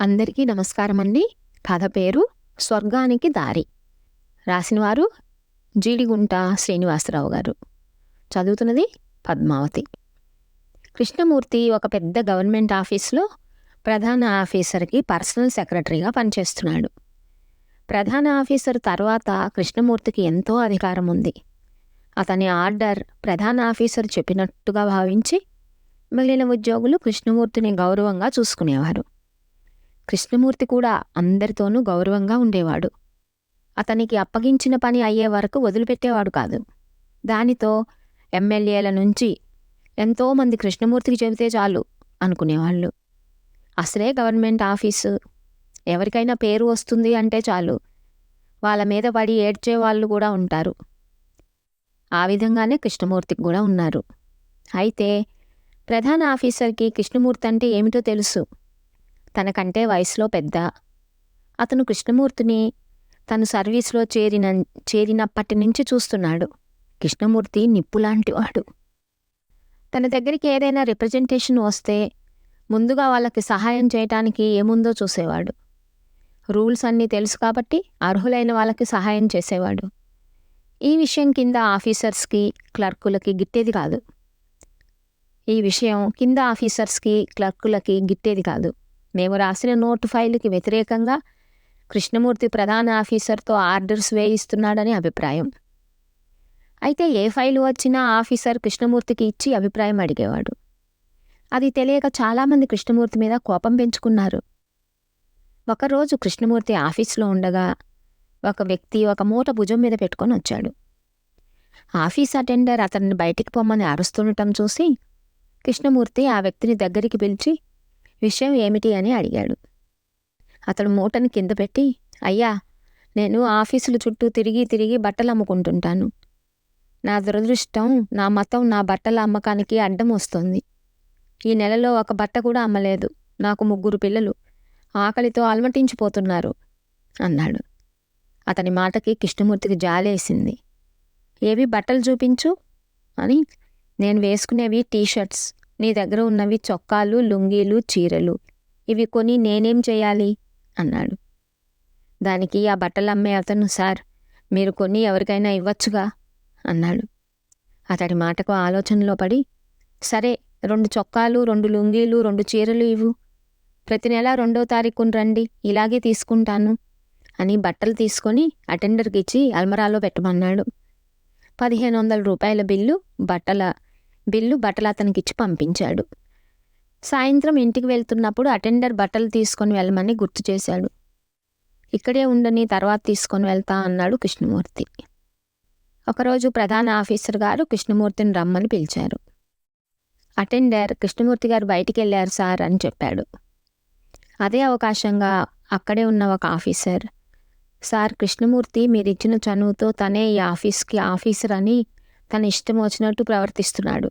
అందరికీ నమస్కారం అండి కథ పేరు స్వర్గానికి దారి. రాసినవారు జీడిగుంట శ్రీనివాసరావు గారు. చదువుతున్నది పద్మావతి. కృష్ణమూర్తి ఒక పెద్ద గవర్నమెంట్ ఆఫీస్లో ప్రధాన ఆఫీసర్కి పర్సనల్ సెక్రటరీగా పనిచేస్తున్నాడు. ప్రధాన ఆఫీసర్ తర్వాత కృష్ణమూర్తికి ఎంతో అధికారం ఉంది. అతని ఆర్డర్ ప్రధాన ఆఫీసర్ చెప్పినట్టుగా భావించి మిగిలిన ఉద్యోగులు కృష్ణమూర్తిని గౌరవంగా చూసుకునేవారు. కృష్ణమూర్తి కూడా అందరితోనూ గౌరవంగా ఉండేవాడు. అతనికి అప్పగించిన పని అయ్యే వరకు వదిలిపెట్టేవాడు కాదు. దానితో ఎమ్మెల్యేల నుంచి ఎంతోమంది కృష్ణమూర్తికి చెబితే చాలు అనుకునేవాళ్ళు. అసలే గవర్నమెంట్ ఆఫీసు ఎవరికైనా పేరు వస్తుంది అంటే చాలు. వాళ్ళ మీద పడి ఏడ్చే వాళ్ళు కూడా ఉంటారు. ఆ విధంగానే కృష్ణమూర్తికి కూడా ఉన్నారు. అయితే ప్రధాన ఆఫీసర్కి కృష్ణమూర్తి అంటే ఏమిటో తెలుసు. తనకంటే వయసులో పెద్ద. అతను కృష్ణమూర్తిని తను సర్వీస్లో చేరిన చేరినప్పటి నుంచి చూస్తున్నాడు. కృష్ణమూర్తి నిప్పులాంటివాడు. తన దగ్గరికి ఏదైనా రిప్రజెంటేషన్ వస్తే ముందుగా వాళ్ళకి సహాయం చేయటానికి ఏముందో చూసేవాడు. రూల్స్ అన్నీ తెలుసు కాబట్టి అర్హులైన వాళ్ళకి సహాయం చేసేవాడు. ఈ విషయం కింద ఆఫీసర్స్కి క్లర్కులకి గిట్టేది కాదు. ఈ విషయం కింద ఆఫీసర్స్కి క్లర్కులకి గిట్టేది కాదు. మేము రాసిన నోటు ఫైలుకి వ్యతిరేకంగా కృష్ణమూర్తి ప్రధాన ఆఫీసర్తో ఆర్డర్స్ వేయిస్తున్నాడని అభిప్రాయం. అయితే ఏ ఫైలు వచ్చినా ఆఫీసర్ కృష్ణమూర్తికి ఇచ్చి అభిప్రాయం అడిగేవాడు. అది తెలియక చాలామంది కృష్ణమూర్తి మీద కోపం పెంచుకున్నారు. ఒకరోజు కృష్ణమూర్తి ఆఫీస్లో ఉండగా ఒక వ్యక్తి ఒక మూట భుజం మీద పెట్టుకొని వచ్చాడు. ఆఫీస్ అటెండర్ అతన్ని బయటికి పొమ్మని అరుస్తుండటం చూసి కృష్ణమూర్తి ఆ వ్యక్తిని దగ్గరికి పిలిచి విషయం ఏమిటి అని అడిగాడు. అతడు మూటని కింద పెట్టి అయ్యా నేను ఆఫీసుల చుట్టూ తిరిగి తిరిగి బట్టలు అమ్ముకుంటుంటాను. నా దురదృష్టం నా మతం నా బట్టల అమ్మకానికి అడ్డం వస్తుంది. ఈ నెలలో ఒక బట్ట కూడా అమ్మలేదు. నాకు ముగ్గురు పిల్లలు. ఆకలితో అలమటించిపోతున్నారు అన్నాడు. అతని మాటకి కృష్ణమూర్తికి జాలేసింది. ఏవి బట్టలు చూపించు అని నేను వేసుకునేవి టీషర్ట్స్. నీ దగ్గర ఉన్నవి చొక్కాలు లుంగీలు చీరలు. ఇవి కొని నేనేం చేయాలి? అన్నాడు. దానికి ఆ బట్టలు అమ్మే అతను సార్ మీరు కొన్ని ఎవరికైనా ఇవ్వచ్చుగా? అన్నాడు. అతడి మాటకు ఆలోచనలో పడి సరే రెండు చొక్కాలు రెండు లుంగీలు రెండు చీరలు ఇవ్వు. ప్రతి నెల రెండో తారీఖున రండి ఇలాగే తీసుకుంటాను అని బట్టలు తీసుకొని అటెండర్కి ఇచ్చి అల్మరాలో పెట్టమన్నాడు. పదిహేను వందల రూపాయల బిల్లు బట్టల బిల్లు బట్టలు అతనికిచ్చి పంపించాడు. సాయంత్రం ఇంటికి వెళ్తున్నప్పుడు అటెండర్ బట్టలు తీసుకొని వెళ్ళమని గుర్తు చేశాడు. ఇక్కడే ఉండని తర్వాత తీసుకొని వెళ్తా అన్నాడు కృష్ణమూర్తి. ఒకరోజు ప్రధాన ఆఫీసర్ గారు కృష్ణమూర్తిని రమ్మని పిలిచారు. అటెండర్ కృష్ణమూర్తి గారు బయటికి వెళ్ళారు సార్ అని చెప్పాడు. అదే అవకాశంగా అక్కడే ఉన్న ఒక ఆఫీసర్. సార్ కృష్ణమూర్తి మీరిచ్చిన చనువుతో తనే ఈ ఆఫీస్కి ఆఫీసర్ అని తన ఇష్టం వచ్చినట్టు ప్రవర్తిస్తున్నాడు.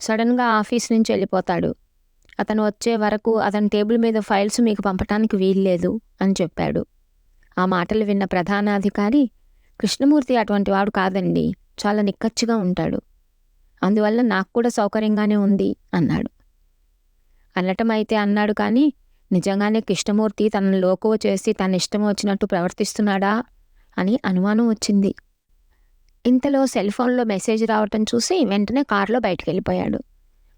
సడన్గా ఆఫీస్ నుంచి వెళ్ళిపోతాడు. అతను వచ్చే వరకు అతని టేబుల్ మీద ఫైల్స్ మీకు పంపటానికి వీల్లేదు అని చెప్పాడు. ఆ మాటలు విన్న ప్రధానాధికారి కృష్ణమూర్తి అటువంటి వాడు కాదండి చాలా నిక్కచ్చిగా ఉంటాడు. అందువల్ల నాకు కూడా సౌకర్యంగానే ఉంది అన్నాడు. అనటమైతే అయితే అన్నాడు కానీ నిజంగానే కృష్ణమూర్తి తనను లోకువ చేసి తన ఇష్టం వచ్చినట్టు ప్రవర్తిస్తున్నాడా? అని అనుమానం వచ్చింది. ఇంతలో సెల్ ఫోన్లో మెసేజ్ రావటం చూసి వెంటనే కారులో బయటికి వెళ్ళిపోయాడు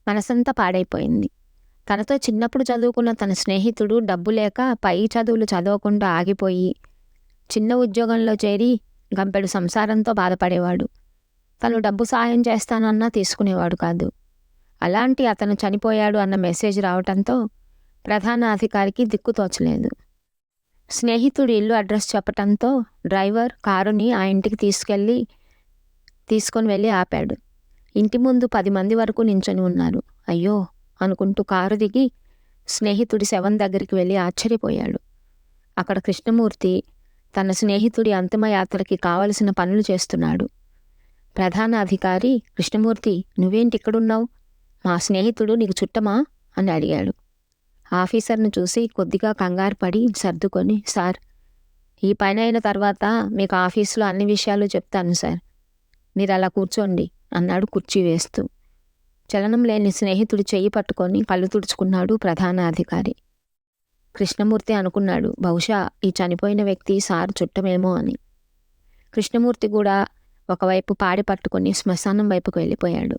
మనసంతా పాడైపోయింది. తనతో చిన్నప్పుడు చదువుకున్న తన స్నేహితుడు డబ్బు లేక పై చదువులు చదవకుండా ఆగిపోయి చిన్న ఉద్యోగంలో చేరి గంపెడు సంసారంతో బాధపడేవాడు. తను డబ్బు సాయం చేస్తానన్నా తీసుకునేవాడు కాదు. అలాంటి అతను చనిపోయాడు అన్న మెసేజ్ రావటంతో ప్రధాన అధికారికి దిక్కు తోచలేదు. స్నేహితుడి ఇల్లు అడ్రస్ చెప్పటంతో డ్రైవర్ కారుని ఆ ఇంటికి తీసుకెళ్ళి తీసుకొని వెళ్ళి ఆపాడు. ఇంటి ముందు పది మంది వరకు నించొని ఉన్నారు. అయ్యో! అనుకుంటూ కారు దిగి స్నేహితుడి శవం దగ్గరికి వెళ్ళి ఆశ్చర్యపోయాడు. అక్కడ కృష్ణమూర్తి తన స్నేహితుడి అంతిమయాత్రకి కావలసిన పనులు చేస్తున్నాడు. ప్రధాన అధికారి కృష్ణమూర్తి నువ్వేంటి ఇక్కడున్నావు? మా స్నేహితుడు నీకు చుట్టమా? అని అడిగాడు. ఆఫీసర్ను చూసి కొద్దిగా కంగారు పడి సర్దుకొని సార్ ఈ పైన అయిన తర్వాత మీకు ఆఫీసులో అన్ని విషయాలు చెప్తాను సార్. మీరు అలా కూర్చోండి అన్నాడు కుర్చీ వేస్తూ. చలనం లేని స్నేహితుడు చెయ్యి పట్టుకొని కళ్ళు తుడుచుకున్నాడు ప్రధాన అధికారి కృష్ణమూర్తి అనుకున్నాడు బహుశా ఈ చనిపోయిన వ్యక్తి సార్ చుట్టమేమో అని. కృష్ణమూర్తి కూడా ఒకవైపు పాడి పట్టుకొని శ్మశానం వైపుకు వెళ్ళిపోయాడు.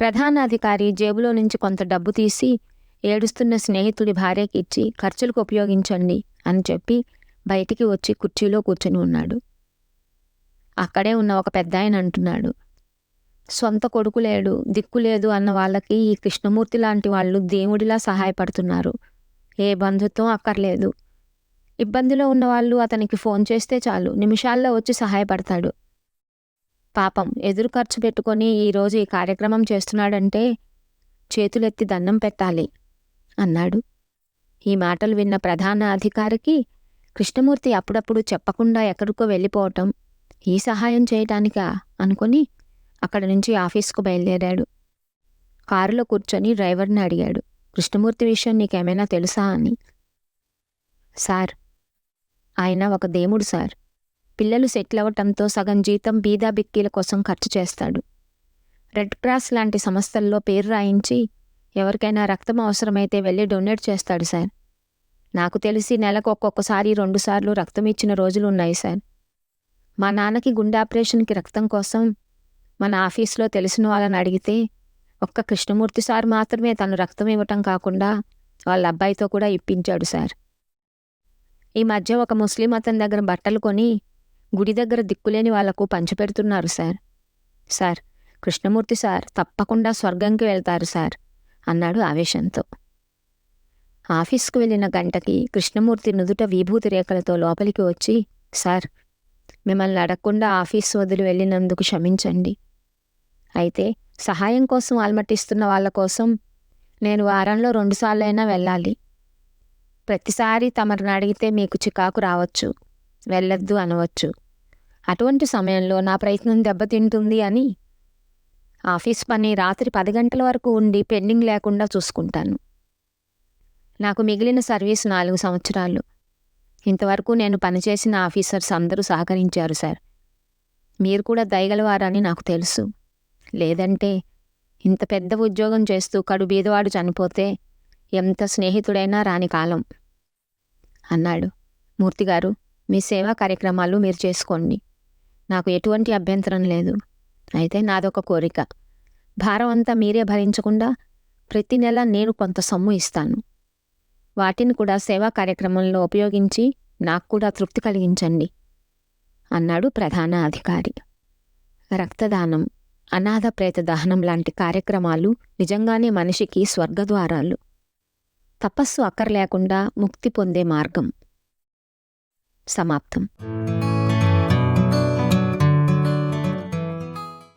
ప్రధాన అధికారి జేబులో నుంచి కొంత డబ్బు తీసి ఏడుస్తున్న స్నేహితుడి భార్యకి ఇచ్చి ఖర్చులకు ఉపయోగించండి అని చెప్పి బయటికి వచ్చి కుర్చీలో కూర్చొని ఉన్నాడు. అక్కడే ఉన్న ఒక పెద్ద ఆయన అంటున్నాడు. సొంత కొడుకు లేడు దిక్కు లేదు అన్న వాళ్ళకి ఈ కృష్ణమూర్తి లాంటి వాళ్ళు దేవుడిలా సహాయపడుతున్నారు. ఏ బంధుత్వం అక్కర్లేదు. ఇబ్బందిలో ఉన్నవాళ్ళు అతనికి ఫోన్ చేస్తే చాలు నిమిషాల్లో వచ్చి సహాయపడతాడు. పాపం ఎదురు ఖర్చు పెట్టుకొని ఈరోజు ఈ కార్యక్రమం చేస్తున్నాడంటే చేతులెత్తి దండం పెట్టాలి అన్నాడు. ఈ మాటలు విన్న ప్రధాన అధికారికి కృష్ణమూర్తి అప్పుడప్పుడు చెప్పకుండా ఎక్కడికో వెళ్ళిపోవటం ఈ సహాయం చేయటానికా అనుకొని అక్కడి నుంచి ఆఫీస్కు బయలుదేరాడు. కారులో కూర్చొని డ్రైవర్ని అడిగాడు. కృష్ణమూర్తి విషయం నీకేమైనా తెలుసా? అని. సార్ ఆయన ఒక దేముడు సార్. పిల్లలు సెటిల్ అవ్వటంతో సగం జీతం బీదా బిక్కీల కోసం ఖర్చు చేస్తాడు. రెడ్ క్రాస్ లాంటి సంస్థల్లో పేరు రాయించి ఎవరికైనా రక్తం అవసరమైతే వెళ్ళి డొనేట్ చేస్తాడు సార్. నాకు తెలిసి నెలకు ఒక్కొక్కసారి రెండుసార్లు రక్తం ఇచ్చిన రోజులు ఉన్నాయి సార్. మా నాన్నకి గుండె ఆపరేషన్కి రక్తం కోసం మన ఆఫీస్లో తెలిసిన వాళ్ళని అడిగితే ఒక్క కృష్ణమూర్తి సార్ మాత్రమే తను రక్తం ఇవ్వటం కాకుండా వాళ్ళ అబ్బాయితో కూడా ఇప్పించాడు సార్. ఈ మధ్య ఒక ముస్లిం అతని దగ్గర బట్టలు కొని గుడి దగ్గర దిక్కులేని వాళ్ళకు పంచిపెడుతున్నారు సార్. సార్ కృష్ణమూర్తి సార్ తప్పకుండా స్వర్గంకి వెళ్తారు సార్ అన్నాడు ఆవేశంతో. ఆఫీస్కు వెళ్ళిన గంటకి కృష్ణమూర్తి నుదుట విభూతి రేఖలతో లోపలికి వచ్చి సార్ మిమ్మల్ని అడగకుండా ఆఫీస్ వదిలి వెళ్ళినందుకు క్షమించండి. అయితే సహాయం కోసం అలమటిస్తున్న వాళ్ళ కోసం నేను వారంలో రెండుసార్లైనా వెళ్ళాలి. ప్రతిసారి తమరిని అడిగితే మీకు చికాకు రావచ్చు వెళ్ళొద్దు అనవచ్చు. అటువంటి సమయంలో నా ప్రయత్నం దెబ్బతింటుంది అని ఆఫీస్ పని రాత్రి పది గంటల వరకు ఉండి పెండింగ్ లేకుండా చూసుకుంటాను. నాకు మిగిలిన సర్వీస్ నాలుగు సంవత్సరాలు. ఇంతవరకు నేను పనిచేసిన ఆఫీసర్స్ అందరూ సహకరించారు సార్. మీరు కూడా దయగలవారని నాకు తెలుసు. లేదంటే ఇంత పెద్ద ఉద్యోగం చేస్తూ కడు బీదవాడు చనిపోతే ఎంత స్నేహితుడైనా రాని కాలం. అన్నాడు. మూర్తిగారు మీ సేవా కార్యక్రమాలు మీరు చేసుకోండి. నాకు ఎటువంటి అభ్యంతరం లేదు. అయితే నాదొక కోరిక. భారం అంతా మీరే భరించకుండా ప్రతి నెల నేను కొంత సొమ్ము ఇస్తాను. వాటిని కూడా సేవా కార్యక్రమంలో ఉపయోగించి నాకు కూడా తృప్తి కలిగించండి అన్నాడు ప్రధాన అధికారి. రక్తదానం అనాథ ప్రేత దహనం లాంటి కార్యక్రమాలు నిజంగానే మనిషికి స్వర్గద్వారాలు. తపస్సు అక్కర్లేకుండా ముక్తి పొందే మార్గం. సమాప్తం.